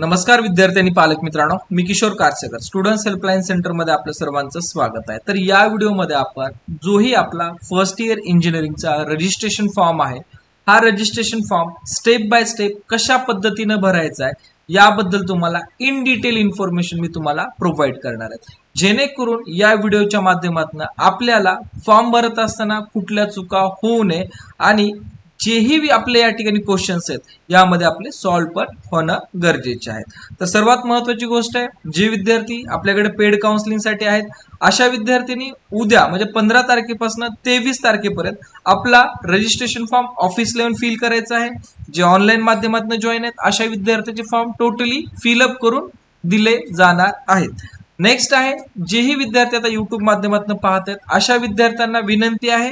नमस्कार विद्यार्थी आणि पालक मित्रांनो मी किशोर कारसेकर स्टुडंट्स हेल्पलाईन सेंटरमध्ये आपलं सर्वांचं स्वागत आहे. तर या व्हिडिओमध्ये आपण जोही आपला फर्स्ट इयर इंजिनिअरिंगचा रजिस्ट्रेशन फॉर्म आहे हा registration form step by step कशा पद्धतीनं भरायचा आहे याबद्दल तुम्हाला इन डिटेल इन्फॉर्मेशन मी तुम्हाला प्रोव्हाइड करणार आहे. जेणेकरून या व्हिडिओच्या माध्यमातून आपल्याला फॉर्म भरत असताना कुठल्या चुका होऊ नये आणि जेही वि- आपले या ठिकाणी क्वेश्चन्स आहेत यामध्ये आपले सॉल्व्ह पण होणं गरजेचे आहे. तर सर्वात महत्वाची गोष्ट आहे जे विद्यार्थी आपल्याकडे पेड काउन्सिलिंगसाठी आहेत अशा विद्यार्थ्यांनी उद्या म्हणजे पंधरा तारखेपासून तेवीस तारखेपर्यंत आपला रजिस्ट्रेशन फॉर्म ऑफिसला येऊन फिल करायचा आहे. जे ऑनलाईन माध्यमातून जॉईन आहेत अशा विद्यार्थ्याचे फॉर्म टोटली फिलअप करून दिले जाणार आहेत. नेक्स्ट आहे जेही विद्यार्थी आता युट्यूब माध्यमातून पाहत आहेत अशा विद्यार्थ्यांना विनंती आहे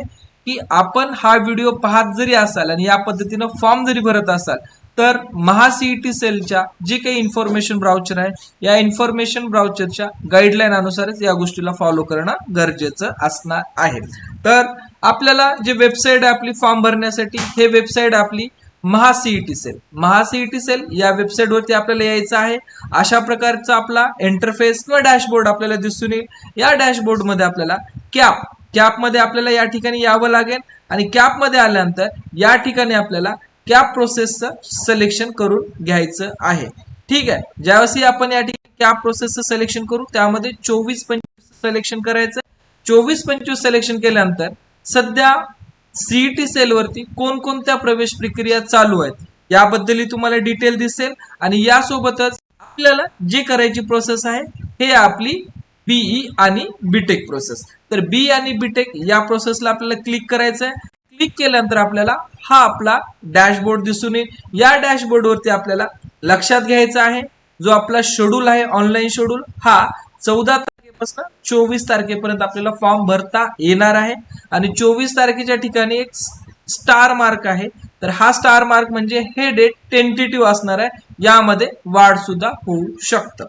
की आपण हा व्हिडिओ पाहत जरी असाल आणि या पद्धतीनं फॉर्म जरी भरत असाल तर महासीईटी सेलच्या जे काही इन्फॉर्मेशन ब्राउचर आहे या इन्फॉर्मेशन ब्राउचरच्या गाईडलाईन अनुसारच या गोष्टीला फॉलो करणं गरजेचं असणार आहे. तर आपल्याला जे वेबसाईट आहे आपली फॉर्म भरण्यासाठी हे वेबसाईट आपली महासीईटी सेल महासीईटी सेल या वेबसाईटवरती आपल्याला यायचं आहे. अशा प्रकारचा आपला इंटरफेस किंवा डॅशबोर्ड आपल्याला दिसून येईल. या डॅशबोर्डमध्ये आपल्याला कॅप कॅपमध्ये आपल्याला या ठिकाणी यावं लागेल आणि कॅपमध्ये आल्यानंतर या ठिकाणी आपल्याला कॅप प्रोसेसचं सिलेक्शन करून घ्यायचं आहे. ठीक आहे? ज्यावेळेस आपण या ठिकाणी कॅप प्रोसेसचं सिलेक्शन करू त्यामध्ये चोवीस पंचवीस सिलेक्शन करायचं. चोवीस पंचवीस सिलेक्शन केल्यानंतर सध्या सीईटी सेलवरती कोणकोणत्या प्रवेश प्रक्रिया चालू आहेत याबद्दलही तुम्हाला डिटेल दिसेल आणि यासोबतच आपल्याला जे करायची प्रोसेस आहे हे आपली बीई आणि बीटेक प्रोसेस तर बी आणि बीटेक या प्रोसेसला आपल्याला क्लिक करायचं आहे क्लिक केल्यानंतर आपल्याला हा आपला डॅशबोर्ड दिसून येईल. या डॅशबोर्डवरती आपल्याला लक्षात घ्यायचा आहे. जो आपला शेड्यूल आहे ऑनलाईन शेड्यूल हा चौदा तारखेपासून चोवीस तारखेपर्यंत आपल्याला फॉर्म भरता येणार आहे. आणि चोवीस तारखेच्या ठिकाणी एक स्टार मार्क आहे. तर हा स्टार मार्क म्हणजे हे डेट टेंटेटिव्ह असणार आहे. यामध्ये वाढ सुद्धा होऊ शकतं.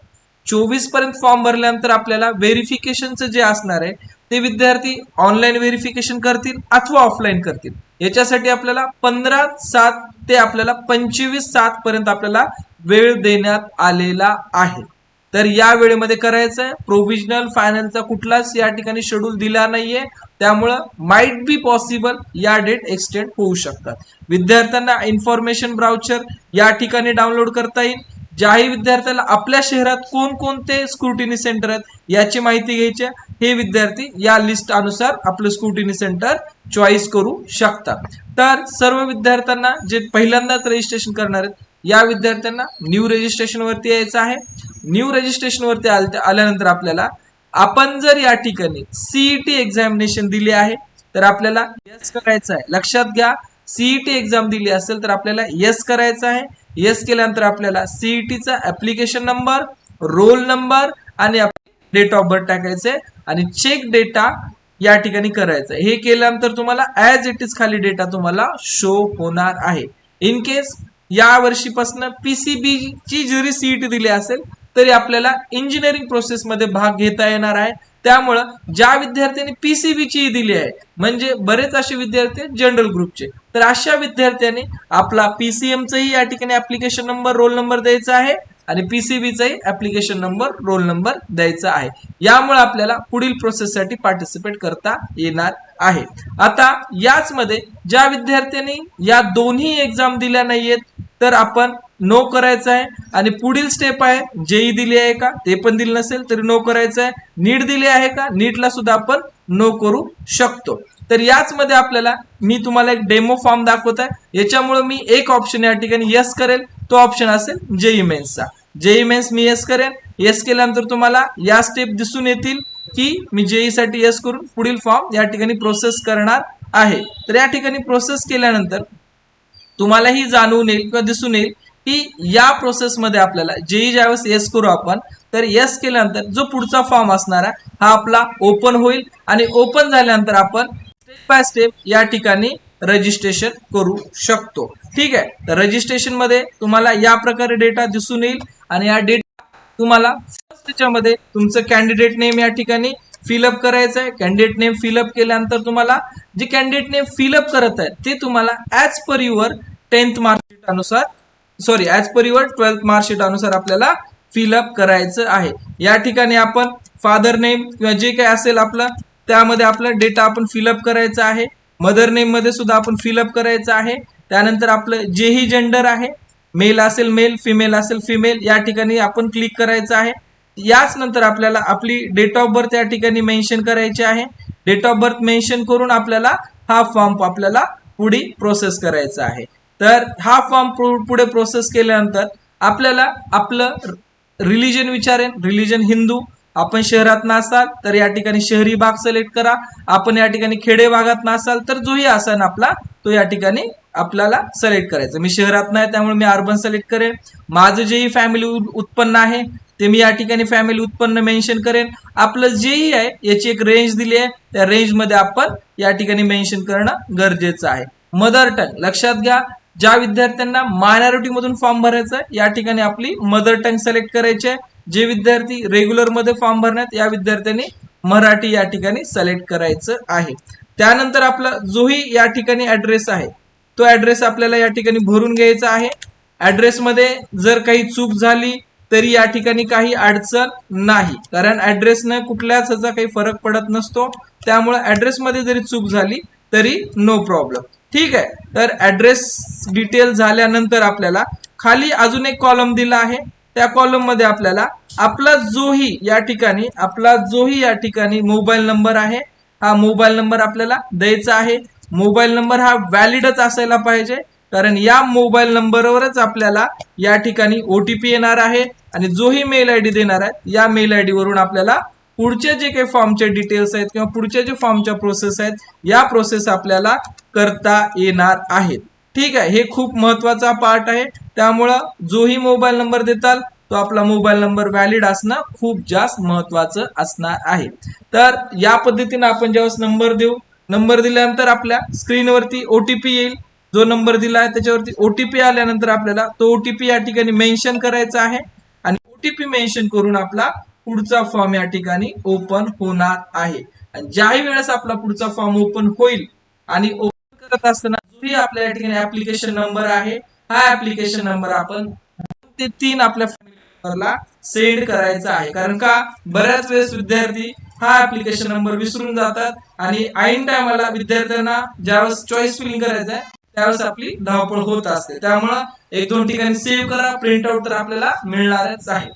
चोवीसपर्यंत फॉर्म भरल्यानंतर आपल्याला व्हेरिफिकेशनचं जे असणार आहे ते विद्यार्थी ऑनलाईन व्हेरिफिकेशन करतील अथवा ऑफलाईन करतील. याच्यासाठी आपल्याला पंधरा सात ते आपल्याला पंचवीस सात पर्यंत आपल्याला वेळ देण्यात आलेला आहे. तर या वेळेमध्ये करायचं आहे प्रोव्हिजनल फायनलचा कुठलाच या ठिकाणी शेड्यूल दिला नाहीये त्यामुळं माइट बी पॉसिबल या डेट एक्सटेंड होऊ शकतात. विद्यार्थ्यांना इन्फॉर्मेशन ब्राउचर या ठिकाणी डाउनलोड करता येईल. ज्याही विद्यार्थ्याला आपल्या शहरात कोणकोणते स्क्रुटिनी सेंटर आहेत याची माहिती घ्यायची आहे, हे विद्यार्थी या लिस्ट अनुसार आपलं स्क्रुटिनी सेंटर चॉईस करू शकतात. तर सर्व विद्यार्थ्यांना जे पहिल्यांदाच रजिस्ट्रेशन करणार आहेत या विद्यार्थ्यांना न्यू रजिस्ट्रेशन वरती यायचं आहे. न्यू रजिस्ट्रेशन वरती आल्यानंतर आपल्याला आपण जर या ठिकाणी सीईटी एक्झामिनेशन दिली आहे तर आपल्याला यस करायचं आहे. लक्षात घ्या सीईटी एक्झाम दिली असेल तर आपल्याला यस करायचं आहे. येस केल्यानंतर आपल्याला सीईटीचा ऍप्लिकेशन नंबर रोल नंबर आणि डेट ऑफ बर्थ टाकायचे आणि चेक डेटा या ठिकाणी करायचं. हे केल्यानंतर तुम्हाला ऍज इट इज खाली डेटा तुम्हाला शो होणार आहे. इन केस या वर्षीपासून पीसीबी ची जरी सीईटी दिली असेल तरी आपल्याला इंजिनिअरिंग प्रोसेसमध्ये भाग घेता येणार आहे. त्यामुळं ज्या विद्यार्थ्यांनी पीसीबी ची दिली आहे म्हणजे बरेच असे विद्यार्थी जनरल ग्रुपचे तर अशा विद्यार्थ्यांनी आपला पीसीएमचंही या ठिकाणी ऍप्लिकेशन नंबर रोल नंबर द्यायचा आहे आणि पीसीबीचाही ऍप्लिकेशन नंबर रोल नंबर द्यायचा आहे. यामुळे आपल्याला पुढील प्रोसेससाठी पार्टिसिपेट करता येणार आहे. आता याच मध्ये ज्या विद्यार्थ्यांनी या दोन्ही एक्झाम दिल्या नाहीयेत तर आपण नो करायचं आहे आणि पुढील स्टेप आहे जेई दिली आहे का? ते पण दिलं नसेल तरी नो करायचं आहे नीट दिली आहे का? नीटला सुद्धा आपण नो करू शकतो. तर याच मध्ये आपल्याला मी तुम्हाला एक डेमो फॉर्म दाखवत आहे याच्यामुळे मी एक ऑप्शन या ठिकाणी येस करेल. तो ऑप्शन असेल जेई मेन्सचा जेई मेन्स मी येस करेन. यस केल्यानंतर तुम्हाला या स्टेप दिसून येतील की मी जेई साठी येस करून पुढील फॉर्म या ठिकाणी प्रोसेस करणार आहे. तर या ठिकाणी प्रोसेस केल्यानंतर तुम्हालाही जाणवून येईल किंवा दिसून येईल की या प्रोसेसमध्ये आपल्याला जेई ज्यावेळेस येस करू आपण तर येस केल्यानंतर जो पुढचा फॉर्म असणार आहे हा आपला ओपन होईल आणि ओपन झाल्यानंतर आपण स्टेप बाय स्टेप या ठिकाणी रजिस्ट्रेशन करू शकतो. ठीक आहे? तर रजिस्ट्रेशनमध्ये तुम्हाला या प्रकारे डेटा दिसून येईल आणि या डेटा तुम्हाला फर्स्ट तुमचं कॅन्डिडेट नेम या ठिकाणी फिलअप करायचं आहे. कॅन्डिडेट नेम फिलअप केल्यानंतर तुम्हाला जे कॅन्डिडेट नेम फिलअप करत आहे ते तुम्हाला as per your tenth मार्कशीटानुसार sorry as per your twelfth marksheet अनुसार आपल्याला फिलअप करायचं आहे. या ठिकाणी आपण फादर नेम किंवा जे काही असेल आपलं त्यामध्ये आपला डेटा आपण फिलअप करायचा आहे. मदर नेममध्ये सुद्धा आपण फिलअप करायचं आहे. त्यानंतर आपलं जेही जेंडर आहे मेल असेल मेल फिमेल असेल फिमेल या ठिकाणी आपण क्लिक करायचं आहे. याच नंतर आपल्याला आपली डेट ऑफ बर्थ या ठिकाणी मेन्शन करायची आहे. डेट ऑफ बर्थ मेन्शन करून आपल्याला हा फॉर्म आपल्याला पुढे प्रोसेस करायचा आहे. तर हा फॉर्म पुढे प्रोसेस केल्यानंतर आपल्याला आपलं रिलिजन विचारेन. रिलिजन हिंदू आपण शहरात नसाल तर या ठिकाणी शहरी भाग सिलेक्ट करा. आपण या ठिकाणी खेडे भागात नसाल तर जोही आसन आपला तो या ठिकाणी आपल्याला सिलेक्ट करायचा. मी शहरात नाही त्यामुळे मी अर्बन सिलेक्ट करेन. माझं जेही फॅमिली उत्पन्न आहे ते मी या ठिकाणी फॅमिली उत्पन्न मेन्शन करेन. आपलं जेही आहे याची एक रेंज दिली आहे. त्या रेंजमध्ये आपण या ठिकाणी मेन्शन करणं गरजेचं आहे. मदर टंग लक्षात घ्या. ज्या विद्यार्थ्यांना मायनॉरिटी मधून फॉर्म भरायचा आहे या ठिकाणी आपली मदर टंग सिलेक्ट करायची आहे. जे विद्यार्थी रेग्युलरमध्ये फॉर्म भरण्यात या विद्यार्थ्यांनी मराठी या ठिकाणी सिलेक्ट करायचं आहे. त्यानंतर आपला जोही या ठिकाणी ऍड्रेस आहे. तो ऍड्रेस आपल्याला या ठिकाणी भरून घ्यायचा आहे. ऍड्रेस मध्ये जर काही चूक झाली तरी या ठिकाणी काही अडचण नाही. कारण ऍड्रेसनं कुठल्याच ह्याचा काही फरक पडत नसतो. त्यामुळे ऍड्रेसमध्ये जरी चूक झाली तरी नो प्रॉब्लेम ठीक आहे. तर ऍड्रेस डिटेल झाल्यानंतर आपल्याला खाली अजून एक कॉलम दिला आहे. त्या कॉलममध्ये आपल्याला आपला जोही या ठिकाणी आपला जोही या ठिकाणी मोबाईल नंबर आहे. हा मोबाईल नंबर आपल्याला द्यायचा आहे. मोबाईल नंबर हा व्हॅलिडच असायला पाहिजे. कारण या मोबाईल नंबरवरच आपल्याला या ठिकाणी ओ टी पी येणार आहे. आणि जोही मेल आय डी देणार आहे या मेल आय डी वरून आपल्याला पुढचे जे काही फॉर्मचे डिटेल्स आहेत किंवा पुढचे जे फॉर्मच्या प्रोसेस आहेत या प्रोसेस आपल्याला करता येणार आहेत. ठीक आहे हे खूप महत्त्वाचा पार्ट आहे. त्यामुळं जोही मोबाईल नंबर देताल तो आपला मोबाईल नंबर व्हॅलिड असणं खूप जास्त महत्वाचं असणार आहे. तर या पद्धतीनं आपण ज्यावेळेस नंबर देऊ नंबर दिल्यानंतर आपल्या स्क्रीनवरती ओटीपी येईल. जो नंबर दिला आहे त्याच्यावरती ओटीपी आल्यानंतर आपल्याला तो ओटीपी या ठिकाणी मेन्शन करायचा आहे. आणि ओटीपी मेन्शन करून आपला पुढचा फॉर्म या ठिकाणी ओपन होणार आहे. आणि ज्याही वेळेस आपला पुढचा फॉर्म ओपन होईल आणि ओपन करत असताना जोही आपल्या या ठिकाणी ऍप्लिकेशन नंबर आहे. हा ऍप्लिकेशन नंबर आपण दोन ते तीन आपल्या नंबरला सेंड करायचा आहे. कारण का? बऱ्याच वेळेस विद्यार्थी हा ऍप्लिकेशन नंबर विसरून जातात आणि ऐन टायमाला विद्यार्थ्यांना ज्यावेळेस चॉईस फिलिंग करायचं आहे त्यावेळेस आपली धावपळ होत असते. त्यामुळं एक दोन ठिकाणी सेव्ह करा प्रिंट आउट तर आपल्याला मिळणारच आहे.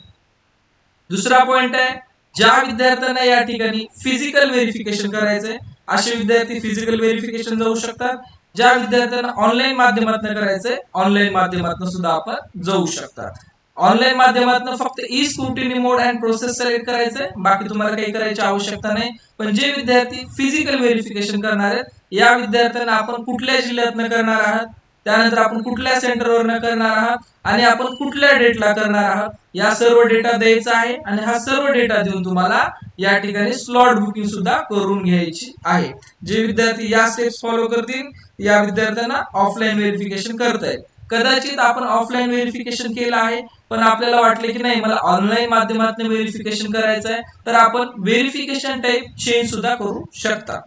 दुसरा पॉइंट आहे ज्या विद्यार्थ्यांना या ठिकाणी फिजिकल व्हेरिफिकेशन करायचंय असे विद्यार्थी फिजिकल व्हेरिफिकेशन जाऊ शकतात. ज्या विद्यार्थ्यांना ऑनलाईन माध्यमातून करायचंय ऑनलाईन माध्यमातून सुद्धा आपण जाऊ शकतात. ऑनलाईन माध्यमातून फक्त E scrutiny mode and process select करायचंय. बाकी तुम्हाला काही करायची आवश्यकता नाही. पण जे विद्यार्थी फिजिकल व्हेरिफिकेशन करणार आहेत या विद्यार्थ्यांना आपण कुठल्या जिल्ह्यातनं करणार आहात? त्यानंतर आपण कुठल्या सेंटरवर करणार आहात आणि आपण कुठल्या डेटला करणार आहात? या सर्व डेटा द्यायचा आहे आणि हा सर्व डेटा देऊन तुम्हाला या ठिकाणी स्लॉट बुकिंग सुद्धा करून घ्यायची आहे. जे विद्यार्थी या स्टेप्स फॉलो करतील या विद्यार्थ्यांना ऑफलाईन व्हेरिफिकेशन करता येईल. कदाचित आपण ऑफलाईन व्हेरिफिकेशन केलं आहे पण आपल्याला वाटले की नाही मला ऑनलाईन माध्यमातून व्हेरिफिकेशन करायचं आहे तर आपण व्हेरिफिकेशन टाईप चेंज सुद्धा करू शकता.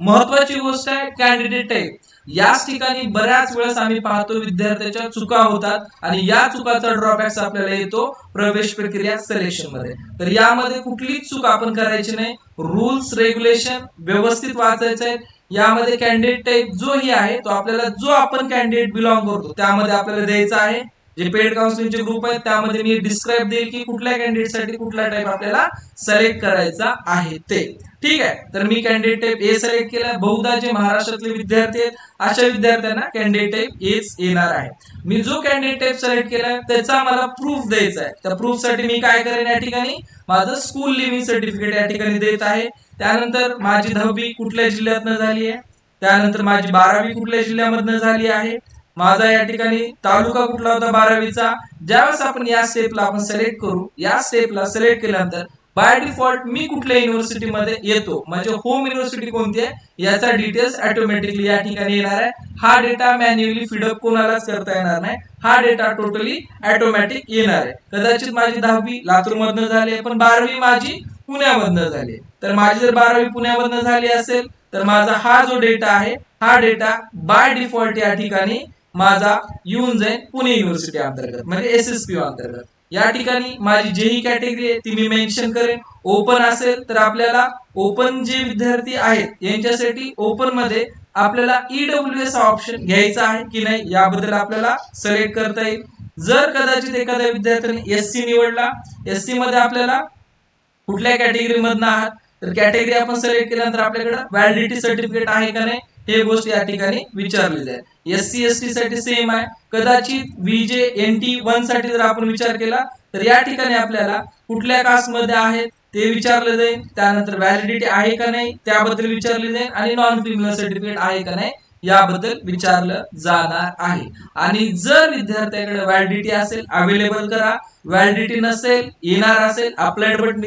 महत्वाची गोष्ट आहे कॅन्डिडेट टाईप याच ठिकाणी बऱ्याच वेळेस आम्ही पाहतो विद्यार्थ्याच्या चुका होतात आणि या चुकाचा ड्रॉबॅक्स आपल्याला येतो प्रवेश प्रक्रिया सिलेक्शनमध्ये. तर यामध्ये कुठलीच चूक आपण करायची नाही. रूल्स रेग्युलेशन व्यवस्थित वाचायचं आहे. यामध्ये कॅन्डिडेट टाईप जोही आहे तो आपल्याला जो आपण कॅन्डिडेट बिलॉंग करतो त्यामध्ये आपल्याला द्यायचा आहे. जे पेड काउन्सिलिंगचे ग्रुप आहेत त्यामध्ये मी डिस्क्राईब देईल की कुठल्या कॅन्डिडेटसाठी कुठला टाईप आपल्याला सिलेक्ट करायचा आहे ते. ठीक आहे. तर मी कॅन्डिडेट टाईप ए सिलेक्ट केला. बहुधा जे महाराष्ट्रातले विद्यार्थी आहेत अशा विद्यार्थ्यांना कॅन्डिडेट टाईप एच येणार आहे. मी जो कॅन्डिडेट टाईप सिलेक्ट केलाय त्याचा मला प्रूफ द्यायचा आहे. त्या प्रूफसाठी मी काय करेन या ठिकाणी? माझं स्कूल लिव्हिंग सर्टिफिकेट या ठिकाणी देत आहे. त्यानंतर माझी दहावी कुठल्या जिल्ह्यातनं झाली आहे? त्यानंतर माझी बारावी कुठल्या जिल्ह्यामधनं झाली आहे? माझा या ठिकाणी तालुका कुठला होता बारावीचा? ज्यावेळेस आपण या स्टेपला आपण सिलेक्ट करू या स्टेपला सिलेक्ट केल्यानंतर बाय डिफॉल्ट मी कुठल्या युनिव्हर्सिटीमध्ये येतो? म्हणजे होम युनिव्हर्सिटी कोणती आहे? याचा डिटेल्स ऑटोमॅटिकली या ठिकाणी येणार आहे. हा डेटा मॅन्युअली फिडअप कोणालाच करता येणार नाही. हा डेटा टोटली ऑटोमॅटिक येणार आहे. कदाचित माझी दहावी लातूरमधनं झाली आहे पण बारावी माझी पुण्यामधनं झाली तर माझी जर बारावी पुण्यामधनं झाली असेल तर माझा हा जो डेटा आहे हा डेटा बाय डिफॉल्ट या ठिकाणी माझा येऊन जाईल पुणे युनिव्हर्सिटी अंतर्गत म्हणजे एस एस पी अंतर्गत. या ठिकाणी माझी जेही कॅटेगरी आहे ती मी मेन्शन करेन. ओपन असेल तर आपल्याला ओपन जे विद्यार्थी आहेत यांच्यासाठी ओपनमध्ये आपल्याला ईडब्ल्यू एस ऑप्शन घ्यायचा आहे की नाही याबद्दल आपल्याला सिलेक्ट करता येईल. जर कदाचित एखाद्या विद्यार्थ्याने एस सी निवडला एस सी मध्ये आपल्याला कुठल्या कॅटेगरी मधनं आहात? तर कॅटेगरी आपण सिलेक्ट केल्यानंतर आपल्याकडे व्हॅलिडिटी सर्टिफिकेट आहे का नाही? हे गोष्ट या ठिकाणी विचारलेली आहे एस सी एस टी साठी सेम आहे. कदाचित व्हीजे एन टी वनसाठी जर आपण विचार केला तर या ठिकाणी आपल्याला कुठल्या कास्टमध्ये आहेत ते विचारलं जाईल. त्यानंतर व्हॅलिडिटी आहे का नाही त्याबद्दल विचारले जाईल. आणि नॉन क्रिमिनल सर्टिफिकेट आहे का नाही याबद्दल विचारलं जाणार आहे. आणि जर विद्यार्थ्याकडे व्हॅलिडिटी असेल अवेलेबल करा. व्हॅलिडिटी नसेल येणार असेल अप्लाइड बट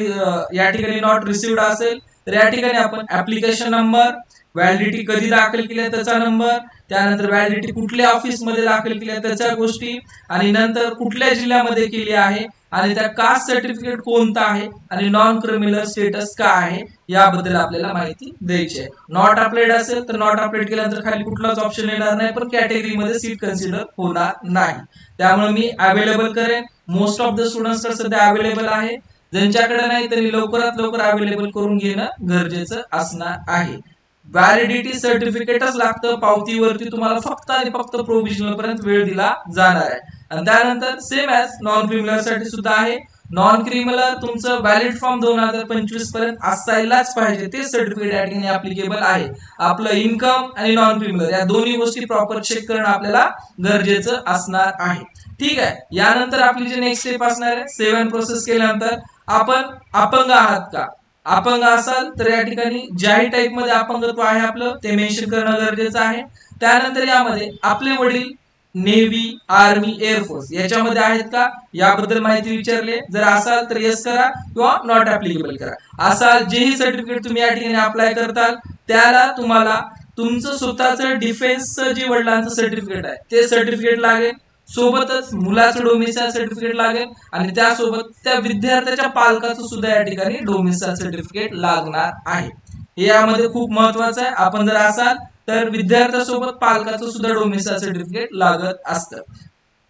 या ठिकाणी नॉट रिसिव्ड असेल तर या ठिकाणी आपण ऍप्लिकेशन नंबर व्हॅलिडिटी कधी दाखल केली त्याचा नंबर त्यानंतर व्हॅलिडिटी कुठल्या ऑफिसमध्ये दाखल केली त्याच्या गोष्टी? आणि नंतर कुठल्या जिल्ह्यामध्ये केली आहे? आणि त्या कास्ट सर्टिफिकेट कोणतं आहे? आणि नॉन क्रिमिनल स्टेटस काय आहे? याबद्दल आपल्याला माहिती द्यायची आहे. नॉट अप्लाइड असेल तर नॉट अप्लाइड केल्यानंतर खाली कुठलाच ऑप्शन येणार नाही. पण कॅटेगरी मध्ये सीट कन्सिडर होणार नाही. त्यामुळे मी अवेलेबल करेन. मोस्ट ऑफ द स्टुडंट सध्या अवेलेबल आहे. ज्यांच्याकडे नाही त्यांनी लवकरात लवकर अवेलेबल करून घेणं गरजेचं असणार आहे. व्हॅलिडिटी सर्टिफिकेटच लागतं. पावतीवरती तुम्हाला फक्त आणि फक्त प्रोव्हिजनल पर्यंत वेळ दिला जाणार आहे. आणि त्यानंतर सेम ॲज नॉन क्रिमिनलसाठी सुद्धा आहे. नॉन क्रिमिनल तुमचं व्हॅलिड फॉर्म दोन हजार पंचवीसपर्यंत असायलाच पाहिजे. ते सर्टिफिकेट या ठिकाणी अप्लिकेबल आहे. आपलं इन्कम आणि नॉन क्रिमिनल या दोन्ही गोष्टी प्रॉपर चेक करणं आपल्याला गरजेचं असणार आहे. ठीक आहे. यानंतर आपली जे नेक्स्ट स्टेप असणार आहे सेवन प्रोसेस केल्यानंतर आपण अपंग आहात का? अपंग असाल तर या ठिकाणी ज्याही टाईपमध्ये अपंगत्व आहे आपलं ते मेन्शन करणं गरजेचं आहे. त्यानंतर यामध्ये आपले वडील नेव्ही आर्मी एअरफोर्स याच्यामध्ये आहेत का? याबद्दल माहिती विचारले जर असाल तर येस करा किंवा नॉट ऍप्लिकेबल करा. असाल जेही सर्टिफिकेट तुम्ही या ठिकाणी अप्लाय करताल त्याला तुम्हाला तुमचं स्वतःचं डिफेन्सचं जे वडिलांचं सर्टिफिकेट आहे ते सर्टिफिकेट लागेल. सोबतच मुलाचं डोमिसाईल सर्टिफिकेट लागेल आणि त्यासोबत त्या विद्यार्थ्याच्या पालकाचं सुद्धा या ठिकाणी डोमिसाईल सर्टिफिकेट लागणार आहे. हे यामध्ये खूप महत्वाचं आहे. आपण जर असाल तर विद्यार्थ्यासोबत पालकाचं सुद्धा डोमिसाईल सर्टिफिकेट लागत असतं.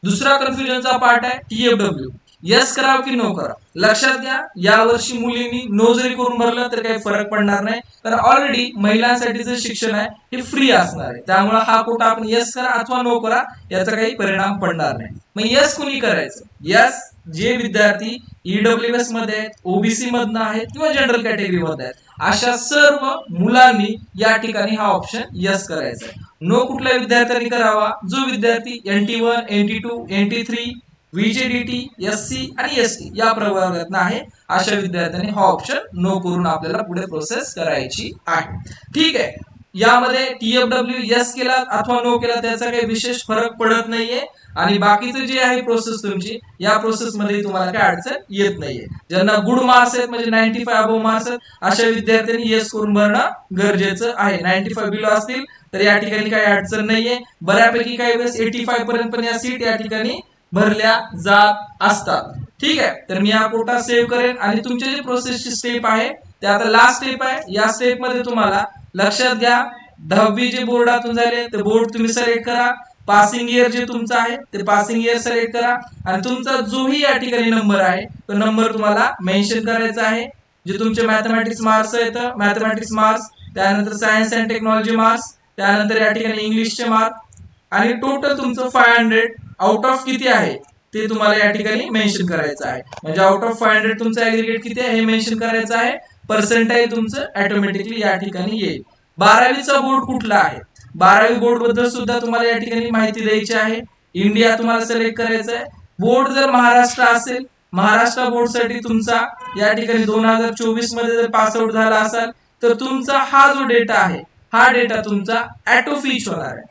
दुसरा कन्फ्युजनचा पार्ट आहे टीएफडब्ल्यू यस करावं की नो कराव? लक्षात घ्या यावर्षी मुलींनी नो जरी करून भरलं तर काही फरक पडणार नाही. कारण ऑलरेडी महिलांसाठी जे शिक्षण आहे हे फ्री असणार आहे. त्यामुळे हा कोटा आपण यस करा अथवा नो करा याचा काही परिणाम पडणार नाही. मग यस कुणी करायचं? यस जे विद्यार्थी ईडब्ल्यू एसमध्ये आहेत ओबीसी मधनं आहेत किंवा जनरल कॅटेगरी मध्ये आहेत अशा सर्व मुलांनी या ठिकाणी हा ऑप्शन यस करायचा आहे. नो कुठल्या विद्यार्थ्यांनी करावा? जो विद्यार्थी N T one N T two N T three VJDT S C आणि एस टी या प्रवर्गातनं आहे. अशा विद्यार्थ्यांनी हा ऑप्शन नो करून आपल्याला पुढे प्रोसेस करायची आहे. ठीक आहे. यामध्ये टीएफडब्ल्यू एस केला अथवा नो केला त्याचा काही विशेष फरक पडत नाहीये. आणि बाकीचं जे आहे प्रोसेस तुमची या प्रोसेस मध्ये तुम्हाला काही अडचण येत नाहीये. ज्यांना गुड मार्क्स आहेत म्हणजे नाईन्टी फाय अबो मार्क्स आहेत अशा विद्यार्थ्यांनी येस करून भरणं गरजेचं आहे. नाईन्टी फाय बिलो असतील तर या ठिकाणी काही अडचण नाहीये. बऱ्यापैकी काही वेळेस एटी फाय पर्यंत पण या सीट या ठिकाणी भरल्या जात असतात. ठीक आहे? तर मी हा कोटा सेव्ह करेन आणि तुमचे जे प्रोसेसची स्टेप आहे ते आता लास्ट स्टेप आहे. या स्टेपमध्ये तुम्हाला लक्षात घ्या दहावी जे बोर्डातून झाले ते बोर्ड तुम्ही सिलेक्ट करा. पासिंग इयर जे तुमचं आहे ते पासिंग इयर सिलेक्ट करा. आणि तुमचा जोही या ठिकाणी नंबर आहे तो नंबर तुम्हाला मेन्शन करायचा आहे. जे तुमचे मॅथमॅटिक्स मार्क्स आहेत मॅथमॅटिक्स मार्क्स त्यानंतर सायन्स अँड टेक्नॉलॉजी मार्क्स त्यानंतर या ठिकाणी इंग्लिशचे मार्क आणि टोटल तुमचं फाय हंड्रेड आउट ऑफ किती आहे? ते तुम्हाला या ठिकाणी मेन्शन करायचं आहे. म्हणजे आउट ऑफ फाय हंड्रेड तुमचं ऍग्रिगेट किती आहे हे मेन्शन करायचं आहे. पर्सेंटाईल तुमचं ऑटोमॅटिकली या ठिकाणी येईल. बारावीचा बोर्ड कुठला आहे? बारावी बोर्डबद्दल सुद्धा तुम्हाला या ठिकाणी माहिती द्यायची आहे. इंडिया तुम्हाला सिलेक्ट करायचं आहे. बोर्ड जर महाराष्ट्र असेल महाराष्ट्र बोर्डसाठी तुमचा या ठिकाणी दोन हजार चोवीसमध्ये जर पास आउट झाला असाल तर तुमचा हा जो डेटा आहे हा डेटा तुमचा ऍटो होणार आहे.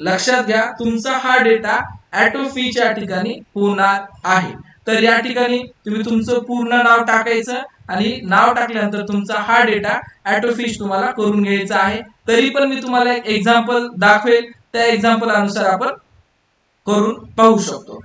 लक्षात घ्या तुमचा हा डेटा ऍटो फीच या ठिकाणी होणार आहे. तर या ठिकाणी तुम्ही तुमचं पूर्ण नाव टाकायचं आणि नाव टाकल्यानंतर तुमचा हा डेटा ऍटोफिश तुम्हाला करून घ्यायचा आहे. तरी पण मी तुम्हाला एक एक्झाम्पल दाखवेल. त्या एक्झाम्पल अनुसार आपण करून पाहू शकतो.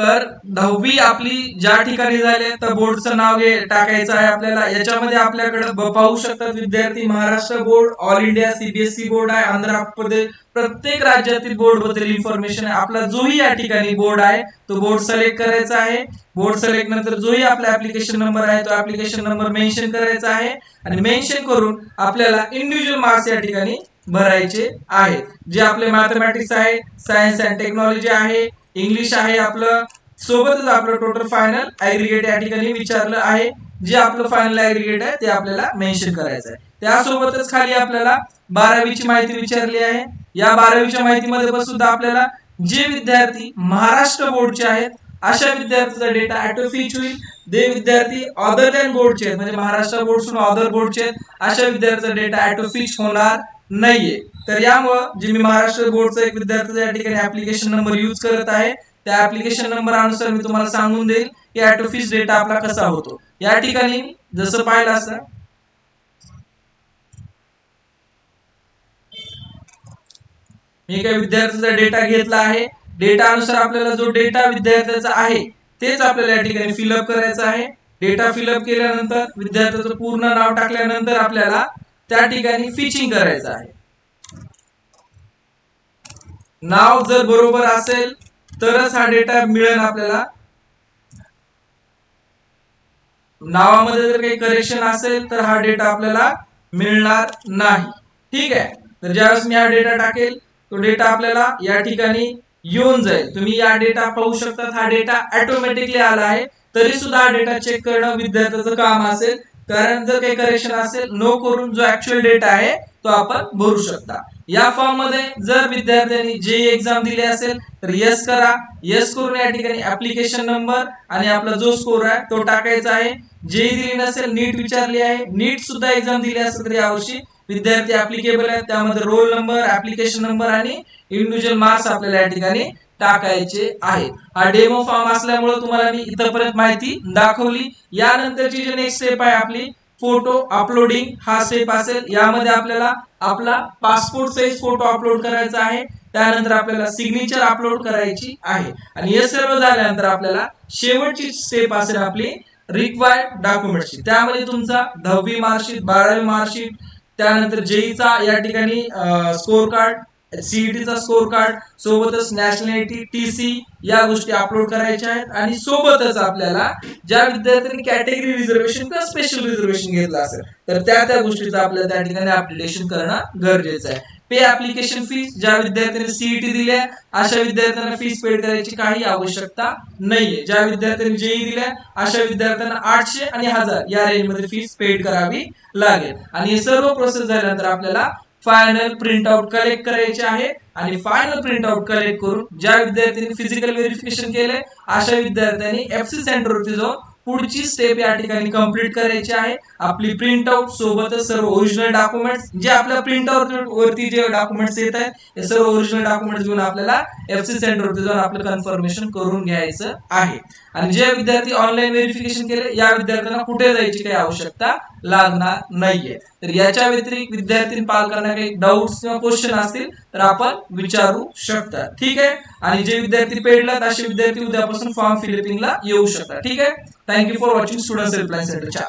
तर दहावी आपली ज्या ठिकाणी झाली तर बोर्डचं नाव घे टाकायचं आहे आपल्याला. याच्यामध्ये आपल्याकडे पाहू शकतात विद्यार्थी Maharashtra board all India CBSE board आहे आंध्र प्रदेश प्रत्येक राज्यातील बोर्डबद्दल इन्फॉर्मेशन आहे. आपला जोही या ठिकाणी बोर्ड आहे तो बोर्ड सिलेक्ट करायचा आहे. बोर्ड सिलेक्ट नंतर जोही आपला ऍप्लिकेशन नंबर आहे तो ऍप्लिकेशन नंबर मेन्शन करायचा आहे. आणि मेन्शन करून आपल्याला इंडिव्हिज्युअल मार्क्स या ठिकाणी भरायचे आहेत. जे आपले मॅथमॅटिक्स आहे सायन्स अँड टेक्नॉलॉजी आहे इंग्लिश आहे आपलं. सोबतच आपलं टोटल फायनल ऍग्रिगेट या ठिकाणी विचारलं आहे. जे आपलं फायनल ऍग्रिगेट आहे ते आपल्याला मेन्शन करायचं आहे त्यासोबतच खाली आपल्याला बारावीची माहिती विचारली आहे. या बारावीच्या माहितीमध्ये पण सुद्धा आपल्याला जे विद्यार्थी महाराष्ट्र बोर्डचे आहेत अशा विद्यार्थ्यांचा डेटा ऍटोफिच होईल. जे विद्यार्थी अदर दॅन बोर्डचे आहेत म्हणजे महाराष्ट्र बोर्ड सोडून अदर बोर्डचे आहेत अशा विद्यार्थ्यांचा डेटा ऍटोफिच होणार. नाहीये. तर यामुळं जे मी महाराष्ट्र बोर्डचा एक विद्यार्थी या ठिकाणी ऍप्लिकेशन नंबर यूज करत आहे त्या ऍप्लिकेशन नंबर अनुसार मी तुम्हाला सांगून देईल की ऍटोफिस डेटा आपला कसा होतो. या ठिकाणी जसं पाहिलं असं मी काही विद्यार्थ्याचा डेटा घेतला आहे. डेटा अनुसार आपल्याला जो डेटा विद्यार्थ्याचा आहे तेच आपल्याला या ठिकाणी फिलअप करायचं आहे. डेटा फिलअप केल्यानंतर विद्यार्थ्याचं पूर्ण नाव टाकल्यानंतर आपल्याला त्या ठिकाणी फिचिंग करायचं आहे. नाव जर बरोबर असेल तरच हा डेटा मिळेल आपल्याला. नावामध्ये जर काही करेक्शन असेल तर हा डेटा आपल्याला मिळणार नाही. ठीक आहे? तर ज्यावेळेस मी हा डेटा टाकेल तो डेटा आपल्याला या ठिकाणी येऊन जाईल. तुम्ही या डेटा पाहू शकता हा डेटा ऑटोमॅटिकली आला आहे. तरी सुद्धा हा डेटा चेक करणं विद्यार्थ्याचं काम असेल. कारण जर काही करेक्शन असेल नो करून जो ऍक्च्युअल डेटा आहे तो आपण भरू शकता. या फॉर्ममध्ये जर विद्यार्थ्यांनी जे एक्झाम दिली असेल तर यस करा. यस करून या ठिकाणी ऍप्लिकेशन नंबर आणि आपला जो स्कोर आहे तो टाकायचा आहे. जे दिली नसेल नीट विचारली आहे. नीट सुद्धा एक्झाम दिली असेल तर यावर्षी विद्यार्थी ऍप्लिकेबल आहेत. त्यामध्ये रोल नंबर ऍप्लिकेशन नंबर आणि इंडिव्हिज्युअल मार्क्स आपल्याला या ठिकाणी टाकायचे आहे. हा डेमो फॉर्म असल्यामुळे तुम्हाला मी इथपर्यंत माहिती दाखवली. यानंतरची जी नेक्स्ट स्टेप आहे आपली फोटो अपलोडिंग हा स्टेप असेल. यामध्ये आपल्याला आपला पासपोर्ट साईज फोटो अपलोड करायचा आहे. त्यानंतर आपल्याला सिग्नेचर अपलोड करायची आहे. आणि हे सर्व झाल्यानंतर आपल्याला शेवटची स्टेप असेल आपली रिक्वायर्ड डॉक्युमेंटची त्यामध्ये तुमचा दहावी मार्कशीट बारावी मार्कशीट त्यानंतर जेईचा या ठिकाणी स्कोर कार्ड सीईटीचा स्कोर कार्ड सोबतच नॅशनॅलिटी टी सी या गोष्टी अपलोड करायच्या आहेत आणि सोबतच आपल्याला ज्या विद्यार्थ्यांनी कॅटेगरी रिझर्वेशन किंवा स्पेशल रिझर्वेशन घेतलं असेल तर त्या त्या गोष्टीचं आपल्याला त्या ठिकाणी अप्लिकेशन करणं गरजेचं आहे. पे ऍप्लिकेशन फीस ज्या विद्यार्थ्यांनी सीईटी दिल्या अशा विद्यार्थ्यांना फीस पेड करायची काही आवश्यकता नाहीये. ज्या विद्यार्थ्यांनी जेई दिल्या अशा विद्यार्थ्यांना आठशे आणि हजार या रेंजमध्ये फीस पेड करावी लागेल. आणि हे सर्व प्रोसेस झाल्यानंतर आपल्याला फायनल प्रिंट आउट कलेक्ट करायचे आहे. आणि फायनल प्रिंट आउट कलेक्ट करून ज्या विद्यार्थ्यांनी फिजिकल व्हेरिफिकेशन केले अशा विद्यार्थ्यांनी एफसी सेंटरवरती जाऊन पुढची स्टेप या ठिकाणी कंप्लीट करायची आहे. आपली प्रिंट आउट सोबतच सर्व ओरिजिनल डॉक्युमेंट्स जे आपल्या प्रिंट आउट वरती जे डॉक्युमेंट्स येत आहेत हे सर्व ओरिजिनल डॉक्युमेंट्स घेऊन आपल्याला एफसी सेंटरवरती जाऊन आपलं कन्फर्मेशन करून घ्यायचं आहे. आणि जे विद्यार्थी ऑनलाईन व्हेरिफिकेशन केले या विद्यार्थ्यांना कुठे जायची काही आवश्यकता लागणार नाहीये. तर याच्या व्यतिरिक्त विद्यार्थी पालकांना काही डाऊट्स किंवा क्वेश्चन असतील तर आपण विचारू शकता. ठीक आहे? आणि जे विद्यार्थी पेडलात असे विद्यार्थी उद्यापासून फॉर्म फिलिपिंगला येऊ शकतात. ठीक आहे? Thank you for watching student reply सेंटरच्या